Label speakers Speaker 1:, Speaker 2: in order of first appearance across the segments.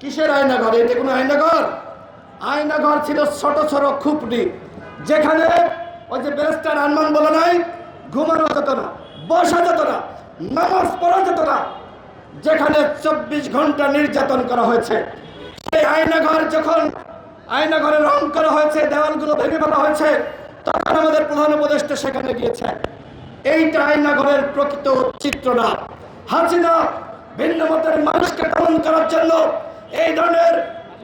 Speaker 1: কিসের আয়নাঘর? এটা কোনো আয়নাঘর? আয়নাঘর ছিল ছোট ছোট খুপড়ি, যেখানে ওই যে ব্যারিস্টার আনমান বলে নাই, ঘুমানো যেত না, বসা যেত না, নামাজ পড়া যেত না, যেখানে চব্বিশ ঘণ্টা নির্যাতন করা হয়েছে। সেই আয়নাঘর যখন আয়নাঘরে রং করা হয়েছে, দেওয়ালগুলো ভেঙে ফেলা হয়েছে, তখন আমাদের প্রধান উপদেষ্টা সেখানে গিয়েছে। এইটা আয়নাঘরের প্রকৃত চিত্র না। হাসিনা ভিন্ন মতের মানুষকে দমন করার জন্য এই ধরনের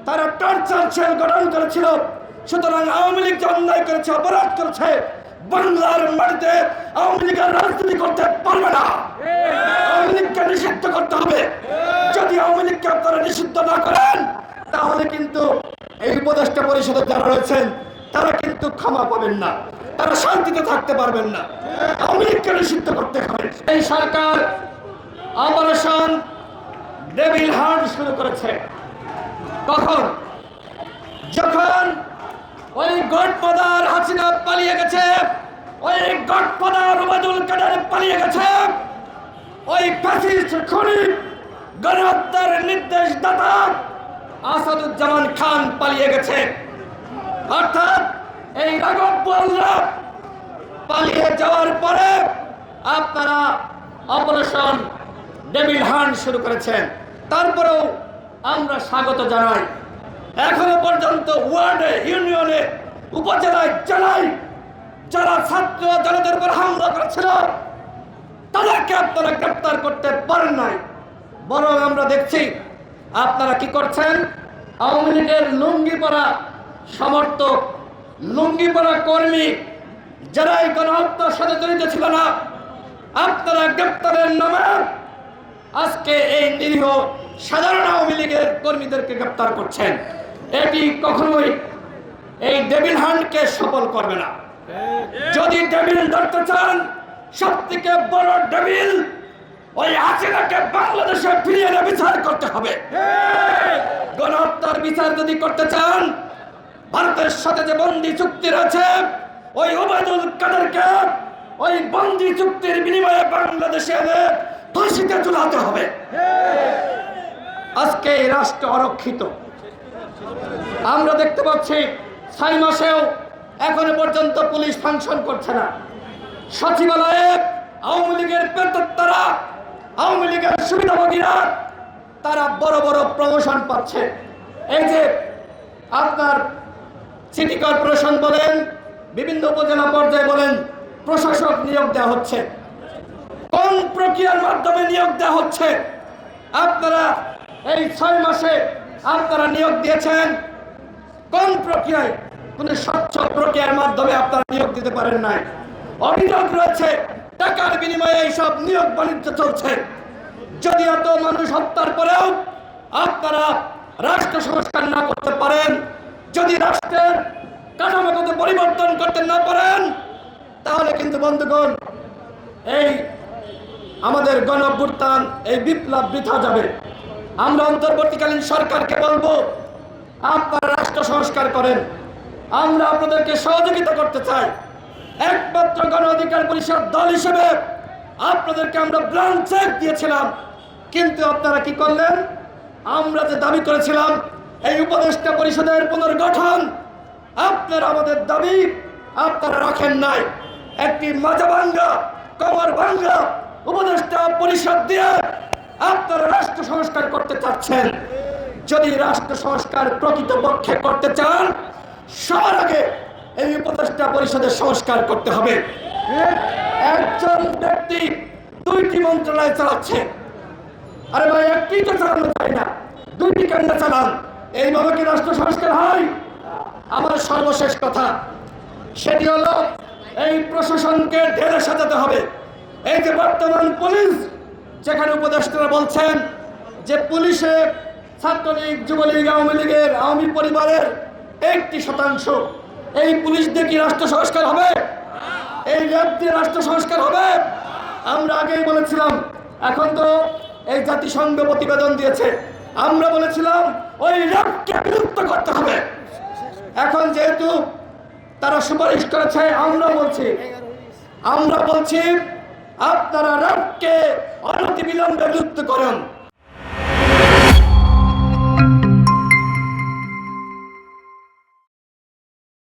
Speaker 1: তারা টর্চার সেল গঠন করেছিল। সুতরাং আওয়ামী লীগ যে অন্যায় করেছে, অপরাধ করেছে, বাংলার মাটিতে আওয়ামী লীগের রাজনীতি করতে পারবে না। আওয়ামী লীগকে নিষিদ্ধ করতে হবে। যদি আওয়ামী লীগকে আপনারা নিষিদ্ধ না করেন, তাহলে কিন্তু এই উপদেষ্টা পরিষদে যারা রয়েছেন, তারা কিন্তু ক্ষমা পাবেন না। তারা শান্তিতে থাকতে পারবেন না। আওয়ামী লীগকে নিষিদ্ধ করতে হবে। এই সরকার অপারেশন ডেভিল হান্ট শুরু করেছে। কখন যখন ওই গডফাদার হাসিনা পালিয়ে গেছে, ওই গডফাদার ওবায়দুল কাদের পালিয়ে গেছে, ওই ফ্যাসিস্ট খুনি, গণহত্যার নির্দেশ দাতা আসাদুজ্জামান খান পালিয়ে গেছে। অর্থাৎ এই রাঘব পালিয়ে যাওয়ার পরে আপনারা অপারেশন ডেভিল হান্ট শুরু করেছেন। তারপরেও আমরা স্বাগত জানাই। এখনও পর্যন্ত ওয়ার্ডে, ইউনিয়নে, উপজেলায়, জেলায় যারা ছাত্র জনতার উপর হামলা করেছিল, তাদেরকে আপনারা গ্রেপ্তার করতে পারেন নাই। বরং আমরা দেখছি, আপনারা কি করছেন? আওয়ামী লীগের লুঙ্গি পরা সমর্থক লুঙ্গি পরা কর্মী যারা এই গণহত্যার সাথে জড়িত ছিল না, আপনারা গ্রেপ্তারের নামে আজকে এই নিরীহ সাধারণ আওয়ামী লীগের কর্মীদেরকে গ্রেপ্তার করছেন। এটি কখনোই এই ডেভিল হান্টকে সফল করবে না। যদি ডেভিল ধরতে চান সব থেকে বড় ডেভিল ওই হাসিনাকে বাংলাদেশে ফিরিয়ে এনে বিচার করতে হবে। গণহত্যার বিচার যদি করতে চান, ভারতের সাথে যে বন্দি চুক্তি রয়েছে, ওই ওবায়দুল কাদেরকে ওই বন্দি চুক্তির বিনিময়ে বাংলাদেশে ফাঁসিতে ঝুলাতে হবে। আজকে এই রাষ্ট্র অরক্ষিত। আমরা দেখতে পাচ্ছি ছয় মাসেও এখনও পর্যন্ত পুলিশ ফাংশন করছে না। সচিবালয়ে আওয়ামী লীগের পেতত্তারা, আওয়ামী লীগের সুবিধাভোগীরা, তারা বড় বড় প্রমোশন পাচ্ছে। এই যে আপনার সিটি কর্পোরেশন বলেন, বিভিন্ন উপজেলা পর্যায়ে বলেন প্রশাসক নিয়োগ দেওয়া হচ্ছে। কোন প্রক্রিয়ার মাধ্যমে নিয়োগ দেওয়া হচ্ছে? আপনারা এই ছয় মাসে আপনারা নিয়োগ দিয়েছেন। কোন প্রক্রিয়ায়? কোন স্বচ্ছ প্রক্রিয়ার মাধ্যমে আপনারা নিয়োগ দিতে পারেন নাই। অভিযোগ রয়েছে, টাকার বিনিময়ে এইসব নিয়োগ বাণিজ্য চলছে। যদি এত মানুষ হত্যার পরেও আপনারা রাষ্ট্র সংস্কার না করতে পারেন। যদি রাষ্ট্রের কাঠামোগত পরিবর্তন করতে না পারেন তাহলে কিন্তু বন্ধুগণ, এই আমাদের গণ অভ্যুত্থান এই বিপ্লব বৃথা যাবে। আমরা অন্তর্বর্তীকালীন সরকারকে বলব, আপনারা রাষ্ট্র সংস্কার করেন। আমরা আপনাদেরকে সহযোগিতা করতে চাই। একমাত্র গণ অধিকার পরিষদ দল হিসেবে আপনাদেরকে আমরা ব্লাঙ্ক চেক দিয়েছিলাম। কিন্তু আপনারা কি করলেন? আমরা যে দাবি করেছিলাম, এই উপদেষ্টা পরিষদের পুনর্গঠন, আপনারা আমাদের দাবি আপনারা রাখেন নাই। একটি মাজা ভাঙ্গা কমর ভাঙ্গা উপদেষ্টা পরিষদ দিয়ে আপনারা রাষ্ট্র সংস্কার করতে চাচ্ছেন। যদি রাষ্ট্র সংস্কার প্রকৃতপক্ষে করতে চান, সবার আগে এই উপদেষ্টা পরিষদের সংস্কার করতে হবে। একজন ব্যক্তি দুইটি মন্ত্রণালয় চালাচ্ছে। আরে ভাই, একটি তো চালানো যায় না। দুইটি কেন্দ্র চালান? এইভাবে কি রাষ্ট্র সংস্কার হয়? আমার সর্বশেষ কথা, সেটি হলো এই প্রশাসনকে ঢেলে সাজাতে হবে। এই যে বর্তমান পুলিশ, যেখানে উপদেষ্টারা বলছেন যে পুলিশে ছাত্রলীগ, যুবলীগ, আওয়ামী লীগের আওয়ামী পরিবারের একটি শতাংশ। এই পুলিশ দিয়ে কি রাষ্ট্র সংস্কার হবে? এই র্যাব দিয়ে রাষ্ট্র সংস্কার হবে? আমরা আগেই বলেছিলাম, এখন তো এই জাতিসংঘ প্রতিবেদন দিয়েছে। আমরা বলেছিলাম, ওই র্যাবকে বিলুপ্ত করতে হবে। এখন যেহেতু তারা সুপারিশ করেছে আমরা বলছি। আমরা বলছি আপনারা র্যাবকে অনতি বিলম্বে যুক্ত করুন।